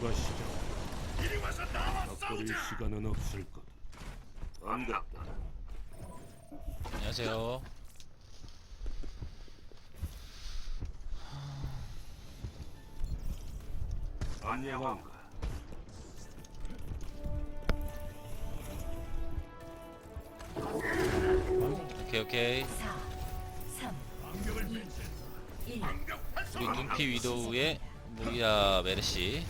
가시죠. 덕거릴 시간은 없을 것. 반갑다. 안녕하세요. 안녕한가. 오케이 오케이. 4, 3, 2, 1. 우리 눈피 위도우의 무기야 메르시.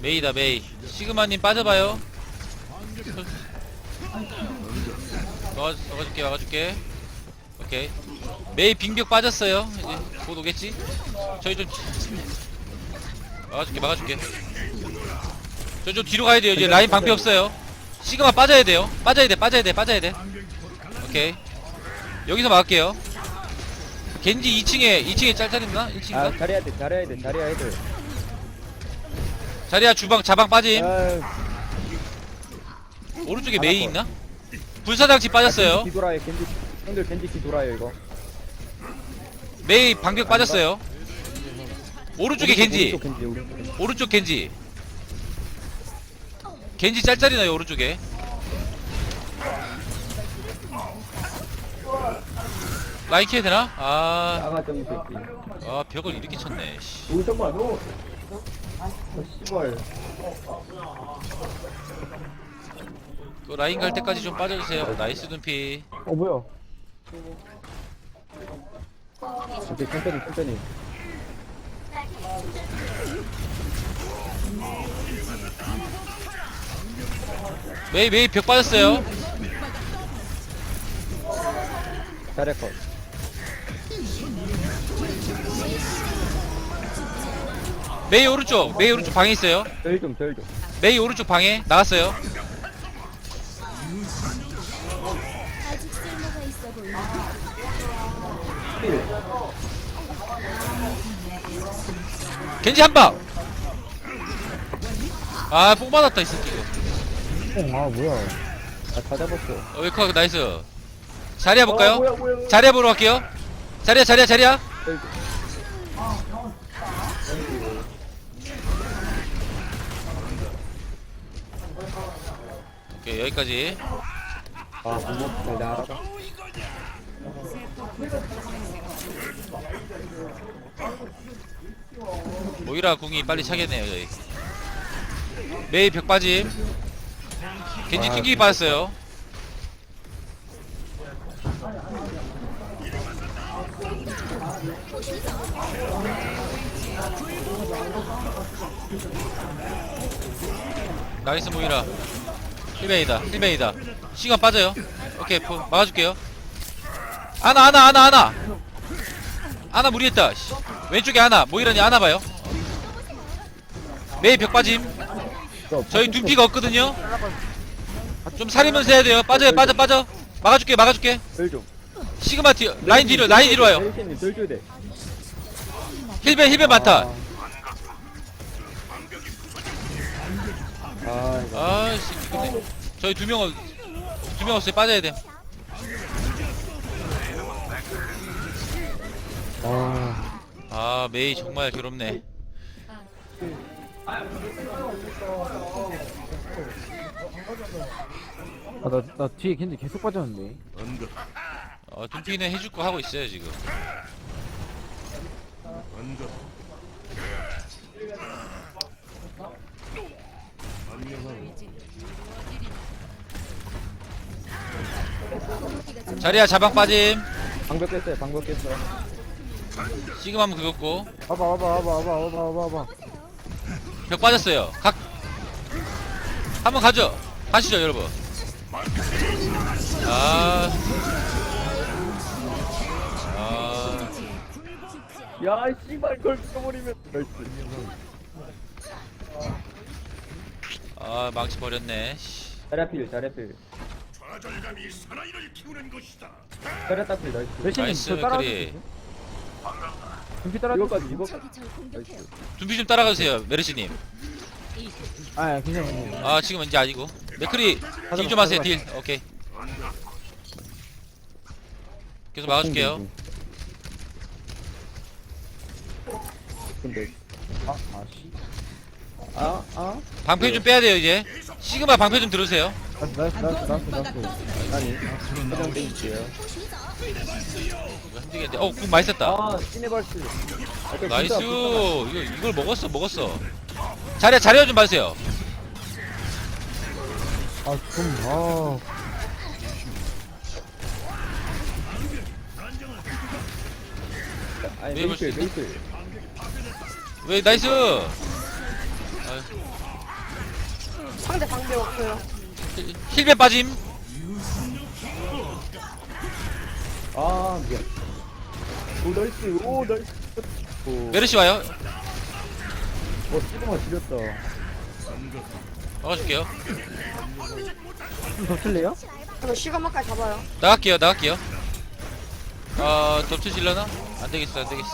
메이다 메이. 시그마님 빠져봐요. 막아 막아줄게 막아줄게. 오케이. 메이 빙벽 빠졌어요. 이제 곧 오겠지? 저희 좀 막아줄게 막아줄게. 저 좀 뒤로 가야 돼요. 이제 라인 방패 없어요. 시그마 빠져야 돼요. 빠져야 돼 빠져야 돼 빠져야 돼. 오케이. 여기서 막을게요. 겐지 2층에 2층에 짤짤인가? 1층인가? 아 잘해야 돼 잘해야 돼 잘해야 돼 자리야 주방 자방 빠짐. 아유, 오른쪽에 메이 있나? 불사장치 빠졌어요. 뒤돌아요 겐지 형들 겐지 뒤돌아요 이거 메이 방벽 빠졌어요. 오른쪽에 겐지. 오른쪽 겐지 오른쪽 겐지 오른쪽 겐지. 겐지 짤짤이 나요 오른쪽에. 라인 키해야 되나? 아, 나가 정이 새끼 아 벽을 이렇게 쳤네. 씨. 오정마 너 아, 씨발 그 라인 갈 때까지 좀 빠져주세요. 나이스 눈피. 어 뭐야 오케이 천천히 천천히 메이 메이 벽 빠졌어요. 컷 메이 오른쪽. 메이 오른쪽 방에 있어요. 덜좀 덜좀 메이 오른쪽 방에 나갔어요. 아직 쓸모가 있어 보이네. 겐지 한 방. 아, 뽕 받았다 이 새끼. 아 뭐야 아다 잡았어 어, 웨커 나이스. 자리야 볼까요? 아, 자리야 보러 갈게요. 자리야 자리야 자리야. 덜좀 오케이 여기까지. 아 나가라 모이라 궁이 빨리 차겠네요 저희. 메이 벽 빠짐. 겐지 아, 튕기기 빠졌어요. 나이스 모이라. 힐베이다 힐베이다. 시간 빠져요. 오케이 포, 막아줄게요. 아나 아나 아나 아나. 아나 무리했다. 씨. 왼쪽에 하나 모이라니 하나 봐요. 메이 벽 빠짐. 저희 눈피가 없거든요. 좀 살리면서 해야 돼요. 빠져요, 빠져, 빠져. 막아줄게, 막아줄게. 시그마 뒤, 라인 뒤로, 라인 뒤로 와요. 힐벤, 힐벤 많다. 아 이거 아, 씨, 근데 저희 두 명, 두명 없어요. 빠져야 돼. 아 아, 메이 정말 괴롭네. 아, 나, 나 뒤에 겐지 계속 빠졌는데. 반갑. 어, 눈피는 해줄 거 하고 있어요 지금. 반갑. 안녕한가. 자리야 자방 빠짐. 방벽 깼어요 방벽 깼어 시그마 한번 긁었고 와봐, 와봐, 와봐, 와봐, 와봐, 와봐, 와봐. 벽 빠졌어요. 각. 한번 가죠. 가시죠 여러분. 아. 아. 야 씨발 그걸 죽어버리면 나이스 아 망치 버렸네. 씨. 자리필 자리필 좌절감이 사나이를 키우는 것이다. 나이스 레시님, 나이스, 저 따라와 주세요. 이거까지 적이 절 공격해요. 준비 좀 따라가주세요 메르시님. 아, 괜찮아, 괜찮아. 아 지금 왠지 아니고. 맥크리 딜 좀 하세요 딜. 오케이. 계속 막아줄게요. 근데 아, 아, 씨. 아 아? 방패 좀 빼야 돼요 이제 시그마 방패 좀 들으세요 나이스, 나이스, 나이스, 나이스, 나이스. 아니 화장 땡길게요 이거 힘들겠는데 어궁 많이 썼다 아 시네발스. 아까 나이스 이거 이걸 먹었어 먹었어. 자리야 자리야 좀 봐주세요. 아, 좀, 아. 아니 왜 메이플 메이플. 왜 나이스. 상대 방배 없어요. 힐- 힐배 빠짐. 아 미안. 오 나이스. 오 나이스. 오. 메르시 와요. 어, 시그마 지렸다. 막아줄게요. 좀더 칠래요? 그럼 시간만까지 잡아요. 나갈게요 나갈게요. 아 덮쳐질려나? 안 되겠어 안 되겠어.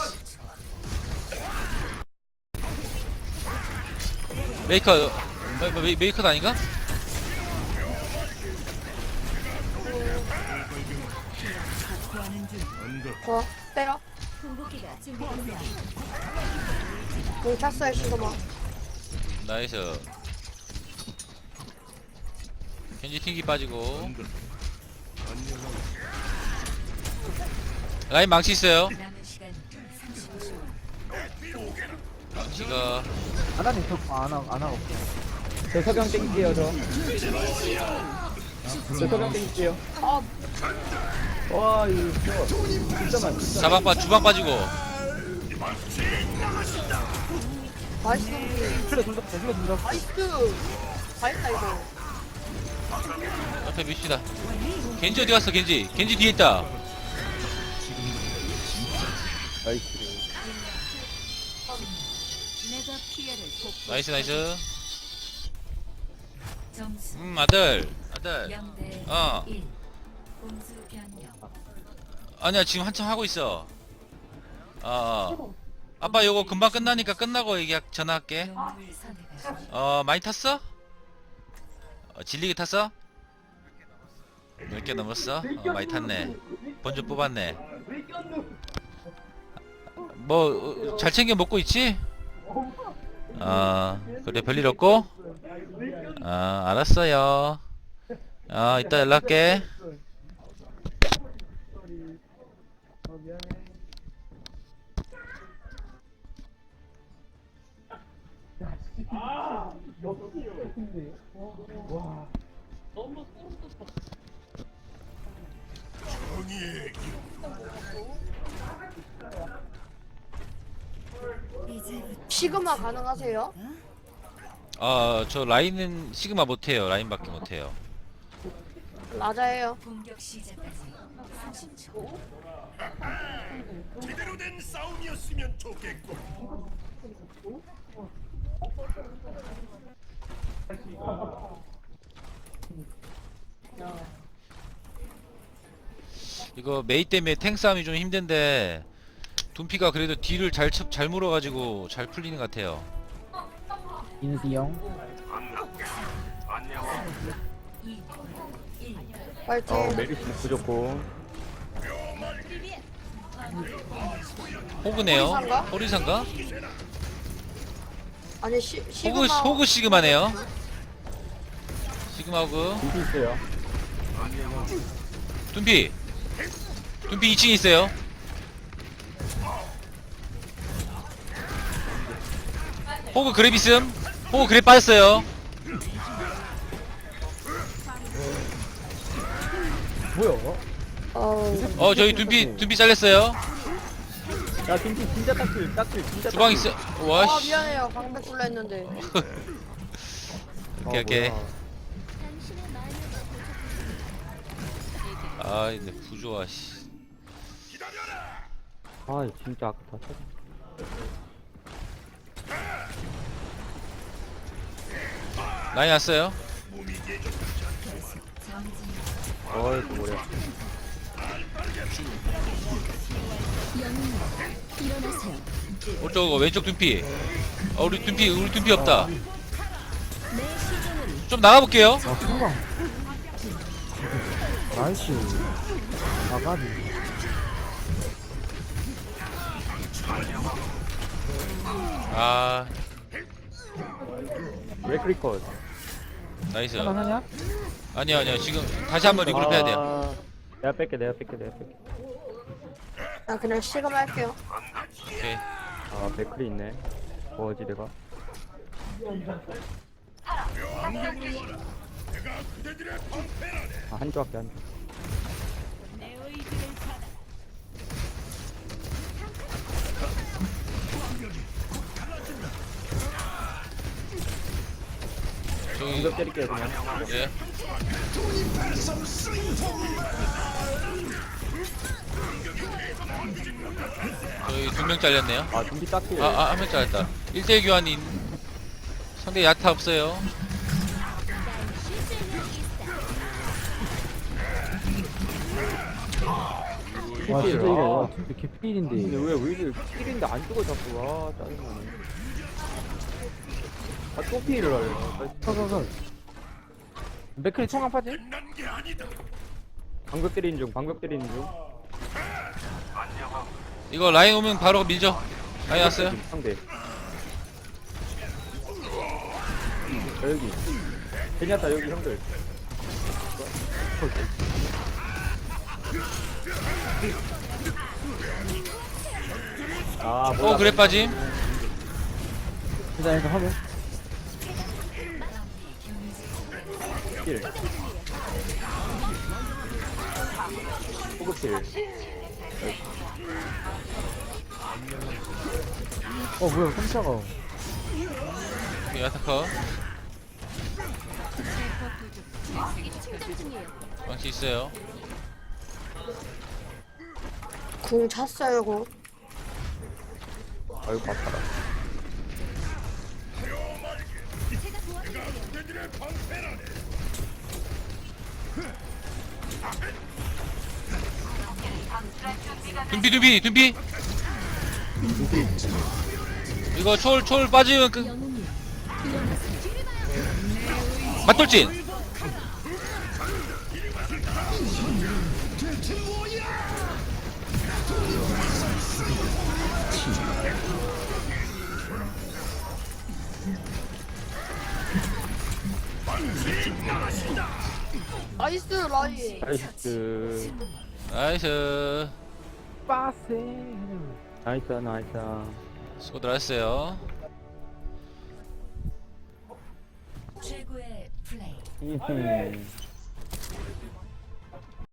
메이커 메, 메, 메이커도 아닌가? 어, 때려. 공 찼어요, 시간만. 나이스 겐지 튕기 빠지고 라인 망치 있어요 남은 시간 30초. 망치가 아나님, 저, 아, 아나 없어. 저 석양 땡길게요 저. 저 석양 땡길게요. 아, 와 이거 진짜 진짜 많 진짜. 사방 빠 주방 빠지고 나이스. 앞에 밉시다 겐지 어디 갔어 겐지 겐지 뒤에 있다 나이스. 나이스 나이스 음 아들 아들 0대 어 1. 공수 변경. 아니야 지금 한참 하고 있어 어, 어 아빠 요거 금방 끝나니까 끝나고 얘기 전화할게. 어 많이 탔어? 어, 질리게 탔어? 10개 넘었어? 어, 많이 탔네 번주 뽑았네 뭐잘 챙겨 먹고 있지? 어 그래 별일 없고? 어 알았어요 어 이따 연락해 시그마 가능하세요? 어저 라인은 시그마 못해요 라인밖에 못해요 라자예요. 공격 시작까지 30초. 제대로 된 싸움이었으면 좋겠고 이거 메이 때문에 탱 싸움이 좀 힘든데 둠피가 그래도 뒤를 잘, 쳐- 잘 물어가지고 잘 풀리는 것 같아요 인수 형. 2. 1. 파이팅. 어 메리스 부족고. 호그네요 호리산가? 호리산가? 아니, 시, 호그, 시그마. 호그 시그마네요. 시그마 호그. 인기 있어요. 둠피. 둠피 2층에 있어요. 호그 그랩 있음? 호그 그랩 빠졌어요. 뭐야? 어, 어 저희 둠피 둠피 잘렸어요 야 김치 진짜 딱질 딱질 진짜. 주방 딱질. 있어 아, 와씨 미안해요. 방배 굴라 했는데. 오케이 오케이 뭐야. 아 근데 부조화 씨아 진짜 아깝다. 라인 왔어요. 어이구 뭐야. 오른쪽 왼쪽 둠피 어 우리 둠피 우리 둠피 없다 좀 나가볼게요 아, 금방. 나이스. 아가비. 아 레크리컷. 나이스 할만하냐? 아니요 아니요 지금 다시 한번 리그룹 해야 돼요 아, 내가 뺄게, 내가 뺄게, 내가 뺄게. 나 그냥 시감할게요. 오케이 아, 맥클이 있네. 뭐지, 내가? 아, 한조 할게, 한조. 저기 때릴게요, 그냥. 예 저희 두 명 잘렸네요 아, 좀비 딱히. 아, 아, 한 명 잘렸다. 1대1 교환인. 상대 야타 없어요. 와 진짜 킬이라. 이거 진짜 근데 개필인데 왜, 왜 이래. 킬인데 안 죽어, 자꾸. 아, 짜증나네. 아, 또 피해를 하려. 서서서 맥클이 총알 파지? 방벽 때리는 중, 방벽 때리는 중. 이거 라인 오면 바로 밀죠. 라인 왔어요. 상대. 자, 여기. 제니아타 여기 형들. 아, 몰라. 어, 그래 빠짐. 기다려서 화면 킬. 호그킬. 어 뭐야 깜짝아 오케이, 야타커. 망치 있어요. 궁 찼어요, 궁. 아이고, 봤다. 둠비, 둠비, 둠비. 이거 초월, 초월 빠지면 그. 맞돌진. 나이스, 라인. 나이스. 나이스. 빠세 나이스, 나이스. 수고들 하셨어요. 최고의 플레이. 음.